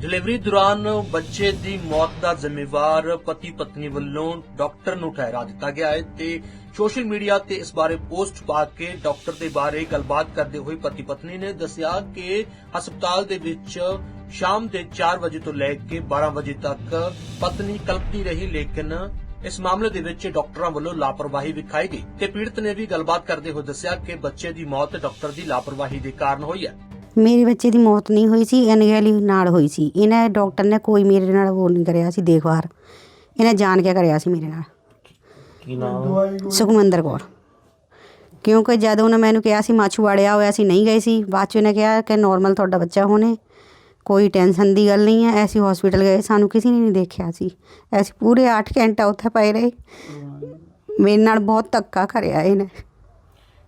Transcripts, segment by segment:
Delivery ਦੌਰਾਨ ਬੱਚੇ ਦੀ ਮੌਤ ਦਾ ਜ਼ਿੰਮੇਵਾਰ ਪਤੀ ਪਤਨੀ ਵੱਲੋਂ ਡਾਕਟਰ ਨੂੰ ਠਹਿਰਾ ਦਿੱਤਾ ਗਿਆ ਹੈ ਤੇ ਸੋਸ਼ਲ ਮੀਡੀਆ ਤੇ ਇਸ ਬਾਰੇ ਪੋਸਟ ਪਾ ਕੇ ਡਾਕਟਰ ਦੇ ਬਾਰੇ ਗੱਲਬਾਤ ਕਰਦੇ ਹੋਏ ਪਤੀ ਪਤਨੀ ਨੇ ਦੱਸਿਆ ਕਿ ਹਸਪਤਾਲ ਦੇ ਵਿੱਚ ਸ਼ਾਮ ਦੇ 4 ਵਜੇ ਤੋਂ ਲੈ ਕੇ 12 ਵਜੇ ਤੱਕ ਪਤਨੀ ਕਲਪਦੀ ਰਹੀ, ਲੇਕਿਨ ਇਸ ਮਾਮਲੇ ਦੇ ਵਿੱਚ ਡਾਕਟਰਾਂ ਵੱਲੋਂ ਲਾਪਰਵਾਹੀ ਵਿਖਾਈ ਗਈ ਤੇ ਪੀੜਤ ਨੇ ਵੀ ਗੱਲਬਾਤ ਕਰਦੇ ਹੋਏ ਦੱਸਿਆ ਕਿ ਬੱਚੇ ਦੀ ਮੌਤ ਡਾਕਟਰ ਦੀ ਲਾਪਰਵਾਹੀ ਦੇ ਕਾਰਨ ਹੋਈ ਹੈ। ਮੇਰੇ ਬੱਚੇ ਦੀ ਮੌਤ ਨਹੀਂ ਹੋਈ ਸੀ ਅਨਗੈਲੀ ਨਾਲ ਹੋਈ ਸੀ। ਇਹਨਾਂ ਡਾਕਟਰ ਨੇ ਕੋਈ ਮੇਰੇ ਨਾਲ ਉਹ ਨਹੀਂ ਕਰਿਆ ਸੀ ਦੇਖਭਾਲ। ਇਹਨੇ ਜਾਣ ਕੇ ਕਰਿਆ ਸੀ ਮੇਰੇ ਨਾਲ। ਕੀ ਨਾਮ ਸੁਖਮੰਦਰ ਕੌਰ। ਕਿਉਂਕਿ ਜਦ ਉਹਨੇ ਮੈਨੂੰ ਕਿਹਾ ਸੀ ਮਾਛੂਵਾੜੇ ਆ ਹੋਇਆ ਸੀ ਨਹੀਂ ਗਏ ਸੀ ਬਾਅਦ ਚ ਉਹਨੇ ਕਿਹਾ ਕਿ ਨਾਰਮਲ ਤੁਹਾਡਾ ਬੱਚਾ ਹੋਣੇ ਕੋਈ ਟੈਨਸ਼ਨ ਦੀ ਗੱਲ ਨਹੀਂ ਹੈ ਅਸੀਂ ਹਸਪੀਟਲ ਗਏ ਸਾਨੂੰ ਕਿਸੇ ਨੇ ਨਹੀਂ ਦੇਖਿਆ ਸੀ। ਅਸੀਂ ਪੂਰੇ 8 ਘੰਟਾ ਉੱਥੇ ਪਏ ਰਹੇ। ਮੇਰੇ ਨਾਲ ਬਹੁਤ ਧੱਕਾ ਕਰਿਆ ਇਹਨੇ।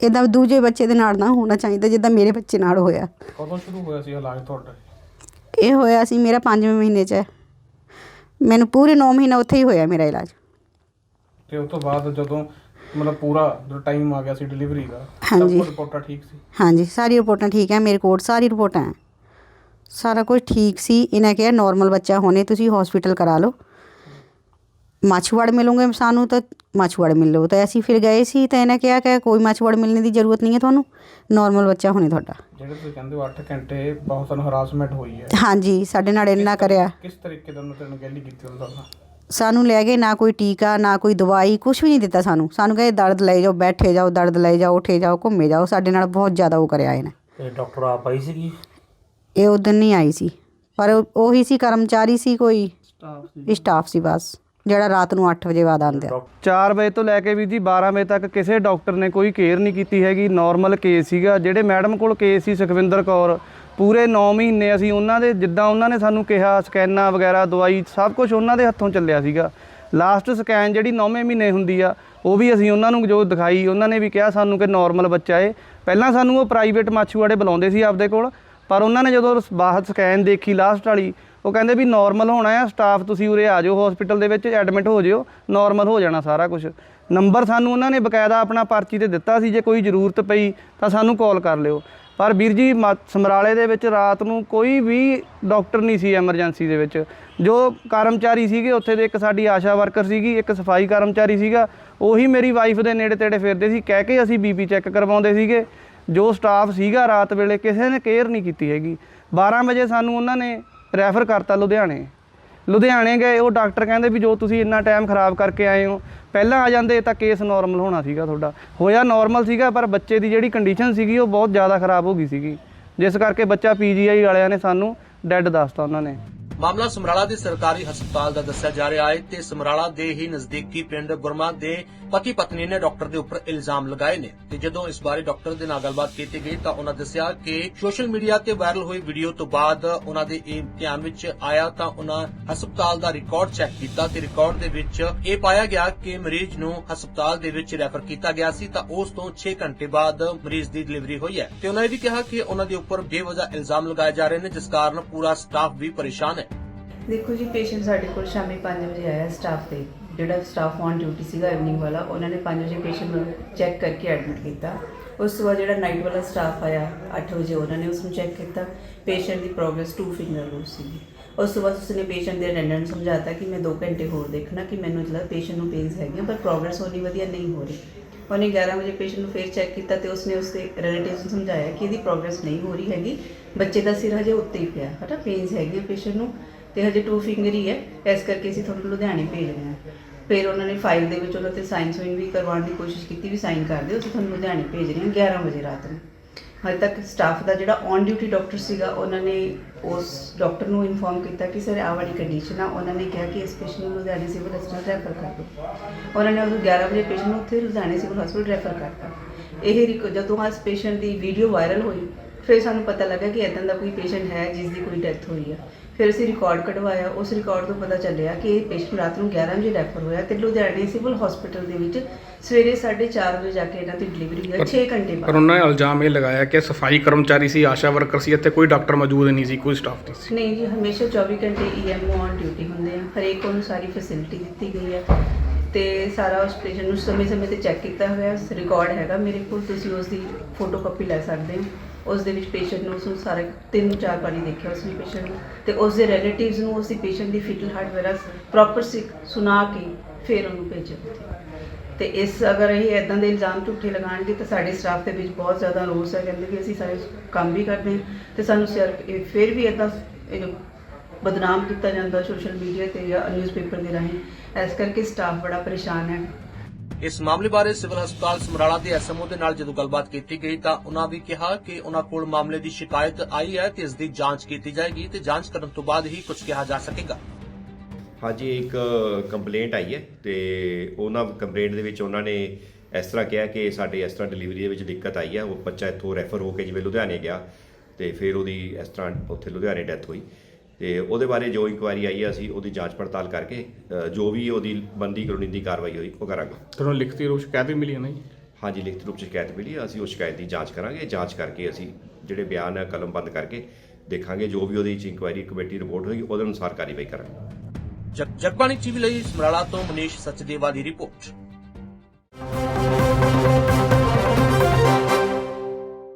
ਇਹਦਾ ਦੂਜੇ ਬੱਚੇ ਦੇ ਨਾਲ ਨਾ ਹੋਣਾ ਚਾਹੀਦਾ ਜਿੱਦਾਂ ਮੇਰੇ ਬੱਚੇ ਨਾਲ ਹੋਇਆ। ਕਦੋਂ ਸ਼ੁਰੂ ਹੋਇਆ ਸੀ ਇਲਾਜ ਤੁਹਾਡਾ? ਇਹ ਹੋਇਆ ਸੀ ਮੇਰਾ 5ਵੇਂ ਮਹੀਨੇ 'ਚ। ਹੈ। ਮੈਨੂੰ ਪੂਰੇ 9 ਮਹੀਨੇ ਉੱਥੇ ਹੀ ਹੋਇਆ ਮੇਰਾ ਇਲਾਜ। ਤੇ ਉਸ ਤੋਂ ਬਾਅਦ ਜਦੋਂ ਮਤਲਬ ਪੂਰਾ ਟਾਈਮ ਆ ਗਿਆ ਸੀ ਡਿਲੀਵਰੀ ਦਾ ਹਾਂਜੀ। ਕੁਝ ਰਿਪੋਰਟਾਂ ਠੀਕ ਸੀ? ਹਾਂਜੀ ਸਾਰੀ ਰਿਪੋਰਟਾਂ ਠੀਕ ਹੈ ਮੇਰੇ ਕੋਲ ਸਾਰੀ ਰਿਪੋਰਟਾਂ ਹੈ ਸਾਰਾ ਕੁਝ ਠੀਕ ਸੀ ਇਹਨਾਂ ਕਿਹਾ ਨਾਰਮਲ ਬੱਚਾ ਹੋਣੇ ਤੁਸੀਂ ਹਸਪੀਟਲ ਕਰਾ ਲਓ। ਮਾਛੂਵਾੜ ਮਿਲੋਗੇ ਸਾਨੂੰ ਤਾਂ ਮਾਛੂਵਾੜ ਮਿਲ ਲਓ ਤਾਂ ਅਸੀਂ ਫਿਰ ਗਏ ਸੀ ਤਾਂ ਇਹਨੇ ਕਿਹਾ ਕਿ ਕੋਈ ਮਾਛੂਵਾੜ ਮਿਲਣੇ ਦੀ ਜ਼ਰੂਰਤ ਨਹੀਂ ਹੈ ਤੁਹਾਨੂੰ ਨਾਰਮਲ ਬੱਚਾ ਹੋਣੇ ਤੁਹਾਡਾ ਜਿਹੜੇ ਤੁਸੀਂ ਕਹਿੰਦੇ ਹੋ 8 ਘੰਟੇ ਬਹੁਤ ਸਾਨੂੰ ਹਰਾਸਮੈਂਟ ਹੋਈ ਹੈ ਹਾਂਜੀ ਸਾਡੇ ਨਾਲ ਇੰਨਾ ਕਰਿਆ ਕਿਸ ਤਰੀਕੇ ਦਾ ਉਹਨਾਂ ਤੇ ਅਣਗਹਿਲੀ ਕੀਤੀ ਉਹਨਾਂ ਦਾ ਸਾਨੂੰ ਲੈ ਗਏ ਨਾ ਕੋਈ ਟੀਕਾ ਨਾ ਕੋਈ ਦਵਾਈ ਕੁਝ ਵੀ ਨਹੀਂ ਦਿੱਤਾ ਸਾਨੂੰ ਸਾਨੂੰ ਕਹੇ ਦਰਦ ਲੈ ਜਾਓ ਬੈਠੇ ਜਾਓ ਦਰਦ ਲੈ ਜਾਓ ਉੱਠੇ ਜਾਓ ਘੁੰਮੇ ਜਾਓ ਸਾਡੇ ਨਾਲ ਬਹੁਤ ਜ਼ਿਆਦਾ ਉਹ ਕਰਿਆ ਇਹਨੇ ਇਹ ਡਾਕਟਰ ਆਪ ਆਈ ਸੀਗੀ ਇਹ ਉਦੋਂ ਨਹੀਂ ਆਈ ਸੀ ਪਰ ਉਹ- ਉਹੀ ਸੀ ਕਰਮਚਾਰੀ ਸੀ ਕੋਈ ਸਟਾਫ ਸੀ ਬਸ ਜਿਹੜਾ ਰਾਤ ਨੂੰ 8 ਵਜੇ ਬਾਅਦ ਆਉਂਦਾ। 4 ਵਜੇ ਤੋਂ ਲੈ ਕੇ ਵੀ ਜੀ 12 ਵਜੇ ਤੱਕ ਕਿਸੇ ਡਾਕਟਰ ਨੇ ਕੋਈ ਕੇਅਰ ਨਹੀਂ ਕੀਤੀ ਹੈਗੀ। ਨਾਰਮਲ ਕੇਸ ਸੀਗਾ। ਜਿਹੜੇ ਮੈਡਮ ਕੋਲ ਕੇਸ ਸੀ ਸੁਖਵਿੰਦਰ ਕੌਰ, ਪੂਰੇ 9 ਮਹੀਨੇ ਅਸੀਂ ਉਹਨਾਂ ਦੇ, ਜਿੱਦਾਂ ਉਹਨਾਂ ਨੇ ਸਾਨੂੰ ਕਿਹਾ, ਸਕੈਨਾਂ ਵਗੈਰਾ, ਦਵਾਈ, ਸਭ ਕੁਝ ਉਹਨਾਂ ਦੇ ਹੱਥੋਂ ਚੱਲਿਆ ਸੀਗਾ। ਲਾਸਟ ਸਕੈਨ ਜਿਹੜੀ 9ਵੇਂ ਮਹੀਨੇ ਹੁੰਦੀ ਆ, ਉਹ ਵੀ ਅਸੀਂ ਉਹਨਾਂ ਨੂੰ ਜੋ ਦਿਖਾਈ, ਉਹਨਾਂ ਨੇ ਵੀ ਕਿਹਾ ਸਾਨੂੰ ਕਿ ਨਾਰਮਲ ਬੱਚਾ ਏ। ਪਹਿਲਾਂ ਸਾਨੂੰ ਉਹ ਪ੍ਰਾਈਵੇਟ ਮਾਛੂਆੜੇ ਬੁਲਾਉਂਦੇ ਸੀ ਆਪਦੇ ਕੋਲ, ਪਰ ਉਹਨਾਂ ਨੇ ਜਦੋਂ ਬਾਹਰ ਸਕੈਨ ਦੇਖੀ ਲਾਸਟ ਵਾਲੀ ਉਹ ਕਹਿੰਦੇ ਵੀ ਨਾਰਮਲ ਹੋਣਾ ਆ ਸਟਾਫ ਤੁਸੀਂ ਉਰੇ ਆ ਜਾਓ ਹਸਪੀਟਲ ਦੇ ਵਿੱਚ ਐਡਮਿਟ ਹੋ ਜਿਓ ਨਾਰਮਲ ਹੋ ਜਾਣਾ ਸਾਰਾ ਕੁਝ ਨੰਬਰ ਸਾਨੂੰ ਉਹਨਾਂ ਨੇ ਬਕਾਇਦਾ ਆਪਣਾ ਪਰਚੀ ਤੇ ਦਿੱਤਾ ਸੀ, ਜੇ ਕੋਈ ਜ਼ਰੂਰਤ ਪਈ ਤਾਂ ਸਾਨੂੰ ਕਾਲ ਕਰ ਲਿਓ। ਪਰ ਵੀਰ ਜੀ, ਮ- ਸਮਰਾਲੇ ਦੇ ਵਿੱਚ ਰਾਤ ਨੂੰ ਕੋਈ ਵੀ ਡਾਕਟਰ ਨਹੀਂ ਸੀ ਐਮਰਜੈਂਸੀ ਦੇ ਵਿੱਚ। ਜੋ ਕਰਮਚਾਰੀ ਸੀਗੇ, ਉੱਥੇ ਦੇ ਇੱਕ ਸਾਡੀ ਆਸ਼ਾ ਵਰਕਰ ਸੀਗੀ, ਇੱਕ ਸਫ਼ਾਈ ਕਰਮਚਾਰੀ ਸੀਗਾ, ਉਹੀ ਮੇਰੀ ਵਾਈਫ ਦੇ ਨੇੜੇ ਤੇੜੇ ਫਿਰਦੇ ਸੀ, ਕਹਿ ਕੇ ਅਸੀਂ ਬੀਪੀ ਚੈੱਕ ਕਰਵਾਉਂਦੇ ਸੀਗੇ। ਜੋ ਸਟਾਫ ਸੀਗਾ, ਰਾਤ ਵੇਲੇ ਕਿਸੇ ਨੇ ਕੇਅਰ ਨਹੀਂ ਕੀਤੀ ਹੈਗੀ। 12 ਵਜੇ ਸਾਨੂੰ ਉਹਨਾਂ ਨੇ ਰੈਫਰ ਕਰਤਾ ਲੁਧਿਆਣੇ। ਲੁਧਿਆਣੇ ਗਏ, ਉਹ ਡਾਕਟਰ ਕਹਿੰਦੇ ਵੀ ਜੋ ਤੁਸੀਂ ਇੰਨਾ ਟਾਈਮ ਖਰਾਬ ਕਰਕੇ ਆਏ ਹੋ, ਪਹਿਲਾਂ ਆ ਜਾਂਦੇ ਤਾਂ ਕੇਸ ਨਾਰਮਲ ਹੋਣਾ ਸੀਗਾ ਤੁਹਾਡਾ। ਹੋਇਆ ਨਾਰਮਲ ਸੀਗਾ, ਪਰ ਬੱਚੇ ਦੀ ਜਿਹੜੀ ਕੰਡੀਸ਼ਨ ਸੀਗੀ, ਉਹ ਬਹੁਤ ਜ਼ਿਆਦਾ ਖਰਾਬ ਹੋ ਗਈ ਸੀਗੀ। ਜਿਸ ਕਰਕੇ ਬੱਚਾ ਪੀਜੀਆਈ ਵਾਲਿਆਂ ਨੇ ਸਾਨੂੰ ਡੈੱਡ ਦੱਸਤਾ ਉਹਨਾਂ ਨੇ। ਮਾਮਲਾ ਸਮਰਾਲਾ ਦੇ ਸਰਕਾਰੀ ਹਸਪਤਾਲ ਦਾ ਦੱਸਿਆ ਜਾ ਰਿਹਾ ਹੈ ਤੇ ਸਮਰਾਲਾ ਦੇ ਹੀ ਨਜ਼ਦੀਕੀ ਪਿੰਡ ਗੁਰਮਾ ਦੇ ਪਤੀ ਪਤਨੀ ਨੇ ਡਾਕਟਰ ਦੇ ਉੱਪਰ ਇਲਜ਼ਾਮ ਲਗਾਏ ਨੇ ਤੇ ਜਦੋਂ ਇਸ ਬਾਰੇ ਡਾਕਟਰ ਦੇ ਨਾਲ ਗੱਲਬਾਤ ਕੀਤੀ ਗਈ ਤਾਂ ਉਹਨਾਂ ਦੱਸਿਆ ਕਿ ਸੋਸ਼ਲ ਮੀਡੀਆ ਤੇ ਵਾਇਰਲ ਹੋਈ ਵੀਡੀਓ ਤੋਂ ਬਾਅਦ ਉਹਨਾਂ ਦੇ ਇਹ ਧਿਆਨ ਵਿੱਚ ਆਇਆ ਤਾਂ ਉਹਨਾਂ ਹਸਪਤਾਲ ਦਾ ਰਿਕਾਰਡ ਚੈੱਕ ਕੀਤਾ ਤੇ ਰਿਕਾਰਡ ਦੇ ਵਿੱਚ ਇਹ ਪਾਇਆ ਗਿਆ ਕਿ ਮਰੀਜ਼ ਨੂੰ ਹਸਪਤਾਲ ਦੇ ਵਿੱਚ ਰੈਫਰ ਕੀਤਾ ਗਿਆ ਸੀ ਤਾਂ ਉਸ ਤੋਂ 6 ਘੰਟੇ ਬਾਅਦ ਮਰੀਜ਼ ਦੀ ਡਿਲੀਵਰੀ ਹੋਈ ਹੈ। ਤੇ ਉਹਨਾਂ ਇਹ ਵੀ ਕਿਹਾ ਕਿ ਉਹਨਾਂ ਦੇ ਉੱਪਰ ਬੇਵਜ੍ਹਾ ਇਲਜ਼ਾਮ ਲਗਾਏ ਜਾ ਰਹੇ ਨੇ ਜਿਸ ਕਾਰਨ ਪੂਰਾ ਸਟਾਫ ਵੀ ਪਰੇਸ਼ਾਨ ਹੈ। ਦੇਖੋ ਜੀ ਪੇਸ਼ੈਂਟ ਸਾਡੇ ਕੋਲ ਸ਼ਾਮੀ 5 ਵਜੇ ਆਇਆ ਸਟਾਫ ਤੇ ਜਿਹੜਾ ਸਟਾਫ ਔਨ ਡਿਊਟੀ ਸੀਗਾ ਇਵਨਿੰਗ ਵਾਲਾ, ਉਹਨਾਂ ਨੇ 5 ਵਜੇ ਪੇਸ਼ੈਂਟ ਨੂੰ ਚੈੱਕ ਕਰਕੇ ਐਡਮਿਟ ਕੀਤਾ। ਉਸ ਤੋਂ ਬਾਅਦ ਜਿਹੜਾ ਨਾਈਟ ਵਾਲਾ ਸਟਾਫ ਆਇਆ 8 ਵਜੇ, ਉਹਨਾਂ ਨੇ ਉਸ ਨੂੰ ਚੈੱਕ ਕੀਤਾ। ਪੇਸ਼ੈਂਟ ਦੀ ਪ੍ਰੋਗਰੈਸ 2 ਫਿੰਗਰ ਲੂਸ ਸੀਗੀ। ਉਸ ਤੋਂ ਬਾਅਦ ਉਸਨੇ ਪੇਸ਼ੈਂਟ ਦੇ ਅਟੈਂਡੈਂਟ ਨੂੰ ਸਮਝਾਤਾ ਕਿ ਮੈਂ 2 ਘੰਟੇ ਹੋਰ ਦੇਖਣਾ ਕਿ ਮੈਨੂੰ ਜਿਹੜਾ ਪੇਸ਼ੈਂਟ ਨੂੰ ਪੇਨਸ ਹੈਗੀਆਂ, ਪਰ ਪ੍ਰੋਗਰੈਸ ਹੋਣੀ ਵਧੀਆ ਨਹੀਂ ਹੋ ਰਹੀ। ਉਹਨੇ 11 ਵਜੇ ਪੇਸ਼ੈਂਟ ਨੂੰ ਫੇਰ ਚੈੱਕ ਕੀਤਾ ਤੇ ਉਸਨੇ ਉਸਦੇ ਰਿਲੇਟਿਵਸ ਨੂੰ ਸਮਝਾਇਆ ਕਿ ਇਹਦੀ ਪ੍ਰੋਗਰੈਸ ਨਹੀਂ ਹੋ ਰਹੀ ਹੈਗੀ। ਬੱਚੇ ਦਾ ਸਿਰ ਹਜੇ ਉੱਤੇ ਹੀ ਪਿਆ। ਹਟਾ ਪੇਨਸ ਹੈਗੀਆਂ ਪੇਸ਼ੈਂਟ ਨੂੰ। ਤੇ ਹਜੇ ਟੂ ਫਿੰਗਰ ਹੀ ਹੈ। ਇਸ ਕਰਕੇ ਅਸੀਂ ਤੁਹਾਨੂੰ ਲੁਧਿਆਣੇ ਭੇਜ ਰਹੇ ਹਾਂ। ਫਿਰ ਉਹਨਾਂ ਨੇ ਫਾਈਲ ਦੇ ਵਿੱਚ ਉਹਨਾਂ ਤੇ ਸਾਈਨ ਸੂਈਨ ਵੀ ਕਰਵਾਉਣ ਦੀ ਕੋਸ਼ਿਸ਼ ਕੀਤੀ, ਵੀ ਸਾਈਨ ਕਰ ਦਿਓ। ਅਸੀਂ ਤੁਹਾਨੂੰ ਲੁਧਿਆਣੇ ਭੇਜ ਰਹੇ ਹਾਂ 11 ਵਜੇ ਰਾਤ ਨੂੰ। ਹਜੇ ਤੱਕ ਸਟਾਫ ਦਾ ਜਿਹੜਾ ਔਨ ਡਿਊਟੀ ਡਾਕਟਰ ਸੀਗਾ, ਉਹਨਾਂ ਨੇ ਉਸ ਡਾਕਟਰ ਨੂੰ ਇਨਫੋਰਮ ਕੀਤਾ ਕਿ, ਸਰ, ਆਹ ਵਾਲੀ ਕੰਡੀਸ਼ਨ ਆ। ਉਹਨਾਂ ਨੇ ਕਿਹਾ ਕਿ ਇਸ ਪੇਸ਼ੈਂਟ ਨੂੰ ਲੁਧਿਆਣੇ ਸਿਵਲ ਹਸਪਤਾਲ ਰੈਫਰ ਕਰ ਦਿਓ। ਉਹਨਾਂ ਨੇ ਉਹ 11 ਵਜੇ ਪੇਸ਼ੈਂਟ ਨੂੰ ਉੱਥੇ ਲੁਧਿਆਣੇ ਸਿਵਲ ਹਸਪਤਾਲ ਰੈਫਰ ਕਰਤਾ। ਇਹ ਰਿਕ- ਜਦੋਂ ਇਸ ਪੇਸ਼ੈਂਟ ਦੀ ਵੀਡੀਓ ਵਾਇਰਲ ਹੋਈ ਫਿਰ ਸਾਨੂੰ ਪਤਾ ਲੱਗਾ ਕਿ ਇਦਾਂ ਦਾ ਕੋਈ ਪੇਸ਼ੈਂਟ ਹੈ ਜਿਸ ਦੀ ਕੋਈ ਡੈਥ ਹੋਈ ਆ। ਫਿਰ ਅਸੀਂ ਰਿਕਾਰਡ ਕਢਵਾਇਆ ਉਸ ਰਿਕਾਰਡ ਤੋਂ ਪਤਾ ਚੱਲਿਆ ਕਿ ਇਹ ਪੇਸ਼ੈਂਟ ਰਾਤ ਨੂੰ 11 ਵਜੇ ਰੈਫਰ ਹੋਇਆ ਤੇ ਲੁਧਿਆਣੇ ਸਿਵਲ ਹਸਪੀਟਲ ਦੇ ਵਿੱਚ ਸਵੇਰੇ 4:30 ਵਜੇ ਜਾ ਕੇ ਇਹਨਾਂ ਦੀ ਡਿਲੀਵਰੀ ਹੋਈ 6 ਘੰਟੇ ਪਰ ਬਾਅਦ ਉਹਨਾਂ ਨੇ ਇਲਜ਼ਾਮ ਇਹ ਲਗਾਇਆ ਕਿ ਸਫ਼ਾਈ ਕਰਮਚਾਰੀ ਸੀ ਆਸ਼ਾ ਵਰਕਰ ਸੀ ਇੱਥੇ ਕੋਈ ਡਾਕਟਰ ਮੌਜੂਦ ਨਹੀਂ ਸੀ ਕੋਈ ਸਟਾਫ ਨਹੀਂ ਸੀ। ਨਹੀਂ ਜੀ ਹਮੇਸ਼ਾ 24 ਘੰਟੇ ਈਐਮਓ ਔਨ ਡਿਊਟੀ ਹੁੰਦੇ ਆ। ਹਰੇਕ ਨੂੰ ਸਾਰੀ ਫੈਸਿਲਿਟੀ ਦਿੱਤੀ ਗਈ ਹੈ ਤੇ ਸਾਰਾ ਉਸ ਪੇਸ਼ੈਂਟ ਨੂੰ ਸਮੇਂ-ਸਮੇਂ ਤੇ ਚੈੱਕ ਕੀਤਾ ਹੋਇਆ ਰਿਕਾਰਡ ਹੈਗਾ ਮੇਰੇ ਕੋਲ ਤੁਸੀਂ ਉਸ ਦੀ ਫੋਟੋਕਾਪੀ ਲੈ ਸਕਦੇ ਹੋ। ਉਸ ਦੇ ਵਿੱਚ ਪੇਸ਼ੈਂਟ ਨੂੰ ਉਸਨੂੰ ਸਾਰੇ ਤਿੰਨ ਚਾਰ ਵਾਰੀ ਦੇਖਿਆ ਉਸਨੇ ਪੇਸ਼ੈਂਟ ਨੂੰ। ਤੇ ਉਸ ਦੇ ਰਿਲੇਟਿਵਸ ਨੂੰ ਉਸੇ ਪੇਸ਼ੈਂਟ ਦੀ ਫਿਟਲ ਹਾਰਟ ਵਗੈਰਾ ਪ੍ਰੋਪਰ ਸੁਣਾ ਕੇ ਫਿਰ ਉਹਨੂੰ ਭੇਜਿਆ ਉੱਥੇ। ਤੇ ਇਸ ਅਗਰ ਇਹ ਇਦਾਂ ਦੇ ਇਲਜ਼ਾਮ ਝੂਠੇ ਲਗਾਉਣਗੇ ਤਾਂ ਸਾਡੇ ਸਟਾਫ ਦੇ ਵਿੱਚ ਬਹੁਤ ਜ਼ਿਆਦਾ ਰੋਸ ਹੈ। ਕਹਿੰਦੇ ਕਿ ਅਸੀਂ ਸਾਰੇ ਕੰਮ ਵੀ ਕਰਦੇ ਹਾਂ ਤੇ ਸਾਨੂੰ ਸਿਰਫ ਇਹ ਫਿਰ ਵੀ ਇਦਾਂ ਬਦਨਾਮ ਕੀਤਾ ਜਾਂਦਾ ਸੋਸ਼ਲ ਮੀਡੀਆ ਤੇ ਜਾਂ ਨਿਊਜ਼ਪੇਪਰ ਦੇ ਰਾਹੀਂ, ਇਸ ਕਰਕੇ ਸਟਾਫ ਬੜਾ ਪਰੇਸ਼ਾਨ ਹੈ। ਇਸ ਮਾਮਲੇ ਬਾਰੇ ਸਿਵਲ ਹਸਪਤਾਲ ਸਮਰਾਲਾ ਦੇ ਐਸਐਮਓ ਦੇ ਨਾਲ ਜਦੋਂ ਗੱਲਬਾਤ ਕੀਤੀ ਗਈ ਤਾਂ ਉਹਨਾਂ ਵੀ ਕਿਹਾ ਕਿ ਉਹਨਾਂ ਕੋਲ ਮਾਮਲੇ ਦੀ ਸ਼ਿਕਾਇਤ ਆਈ ਹੈ ਤੇ ਇਸ ਦੀ ਜਾਂਚ ਕੀਤੀ ਜਾਏਗੀ ਤੇ ਜਾਂਚ ਕਰਨ ਤੋਂ ਬਾਅਦ ਹੀ ਕੁਝ ਕਿਹਾ ਜਾ ਸਕੇਗਾ। ਹਾਂਜੀ, ਇੱਕ ਕੰਪਲੇਂਟ ਆਈ ਹੈ ਤੇ ਉਹਨਾਂ ਕੰਪਲੇਂਟ ਦੇ ਵਿੱਚ ਉਹਨਾਂ ਨੇ ਇਸ ਤਰ੍ਹਾਂ ਕਿਹਾ ਕਿ ਸਾਡੇ ਇਸ ਤਰ੍ਹਾਂ ਡਿਲੀਵਰੀ ਦੇ ਵਿੱਚ ਦਿੱਕਤ ਆਈ ਹੈ, ਉਹ ਬੱਚਾ ਇੱਥੋਂ ਰੈਫਰ ਹੋ ਕੇ ਜਿਵੇਂ ਲੁਧਿਆਣੇ ਗਿਆ ਤੇ ਫਿਰ ਉਹਦੀ ਇਸ ਤਰ੍ਹਾਂ ਉੱਥੇ ਲੁਧਿਆਣੇ ਡੈਥ ਹੋਈ। ਤੇ ਉਹਦੇ ਬਾਰੇ ਜੋ ਇਨਕੁਆਇਰੀ ਆਈ ਹੈ ਅਸੀਂ ਉਹਦੀ ਜਾਂਚ ਪੜਤਾਲ ਕਰਕੇ ਜੋ ਵੀ ਉਹਦੀ ਬੰਦੀ ਕਾਨੂੰਨੀ ਦੀ ਕਾਰਵਾਈ ਹੋਈ ਉਹ ਕਰਾਂਗੇ। ਤੁਹਾਨੂੰ ਲਿਖਤੀ ਰੂਪ ਸ਼ਿਕਾਇਤ ਵੀ ਮਿਲੀ ਹੈ ਨਾ ਜੀ? ਹਾਂਜੀ ਲਿਖਤ ਰੂਪ ਚ ਸ਼ਿਕਾਇਤ ਮਿਲੀ ਹੈ, ਅਸੀਂ ਉਸ ਸ਼ਿਕਾਇਤ ਦੀ ਜਾਂਚ ਕਰਾਂਗੇ। ਜਾਂਚ ਕਰਕੇ ਅਸੀਂ ਜਿਹੜੇ ਬਿਆਨ ਹੈ ਕਲਮਬੰਦ ਕਰਕੇ ਦੇਖਾਂਗੇ ਜੋ ਵੀ ਉਹਦੀ ਇਨਕੁਆਇਰੀ ਕਮੇਟੀ ਰਿਪੋਰਟ ਹੋਏਗੀ ਉਹਦੇ ਅਨੁਸਾਰ ਕਾਰਵਾਈ ਕਰਾਂਗੇ। ਜਗ ਜਗਬਾਣੀ ਟੀਵੀ ਲਈ ਸਮਰਾਲਾ ਤੋਂ ਮਨੀਸ਼ ਸਚਦੇਵਾ ਦੀ ਰਿਪੋਰਟ।